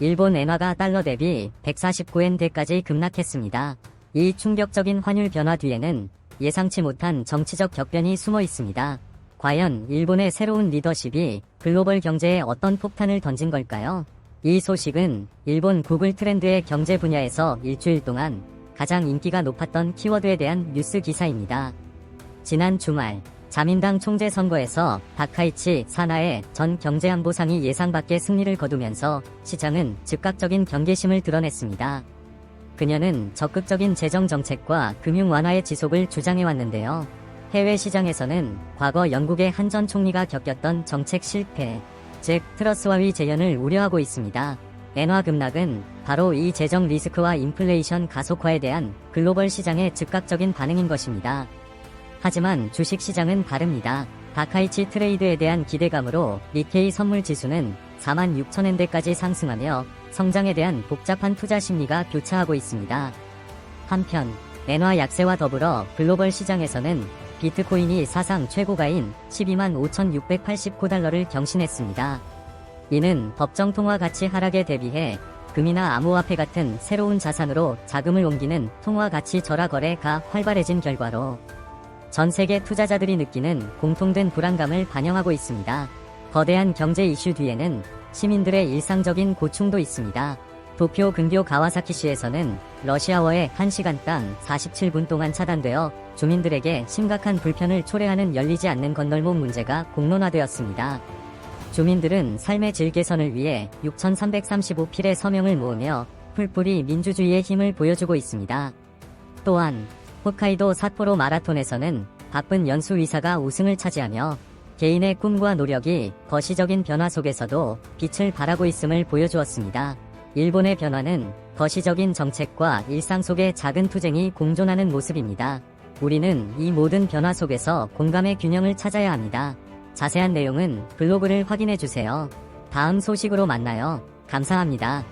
일본 엔화가 달러 대비 149엔 대까지 급락했습니다. 이 충격적인 환율 변화 뒤에는 예상치 못한 정치적 격변이 숨어 있습니다. 과연 일본의 새로운 리더십이 글로벌 경제에 어떤 폭탄을 던진 걸까요? 이 소식은 일본 구글 트렌드의 경제 분야에서 일주일 동안 가장 인기가 높았던 키워드에 대한 뉴스 기사입니다. 지난 주말 자민당 총재 선거에서 다카이치 사나의 전 경제안보상이 예상 밖의 승리를 거두면서 시장은 즉각적인 경계심을 드러냈습니다. 그녀는 적극적인 재정 정책과 금융 완화의 지속을 주장해왔는데요. 해외 시장에서는 과거 영국의 한 전 총리가 겪었던 정책 실패, 즉 트러스와의 재현을 우려하고 있습니다. 엔화 급락은 바로 이 재정 리스크와 인플레이션 가속화에 대한 글로벌 시장의 즉각적인 반응인 것입니다. 하지만 주식 시장은 다릅니다. 다카이치 트레이드에 대한 기대감으로 니케이 선물 지수는 4만 6천엔대까지 상승하며 성장에 대한 복잡한 투자 심리가 교차하고 있습니다. 한편 엔화 약세와 더불어 글로벌 시장에서는 비트코인이 사상 최고가인 12만 5,689달러를 경신했습니다. 이는 법정 통화 가치 하락에 대비해 금이나 암호화폐 같은 새로운 자산으로 자금을 옮기는 통화 가치 절하 거래가 활발해진 결과로 전 세계 투자자들이 느끼는 공통된 불안감을 반영하고 있습니다. 거대한 경제 이슈 뒤에는 시민들의 일상적인 고충도 있습니다. 도쿄 근교 가와사키시에서는 러시아어의 1시간당 47분 동안 차단되어 주민들에게 심각한 불편을 초래하는 열리지 않는 건널목 문제가 공론화되었습니다. 주민들은 삶의 질 개선을 위해 6,335필의 서명을 모으며 풀뿌리 민주주의의 힘을 보여주고 있습니다. 또한 홋카이도 삿포로 마라톤에서는 바쁜 연수 의사가 우승을 차지하며 개인의 꿈과 노력이 거시적인 변화 속에서도 빛을 발하고 있음을 보여주었습니다. 일본의 변화는 거시적인 정책과 일상 속의 작은 투쟁이 공존하는 모습입니다. 우리는 이 모든 변화 속에서 공감의 균형을 찾아야 합니다. 자세한 내용은 블로그를 확인해 주세요. 다음 소식으로 만나요. 감사합니다.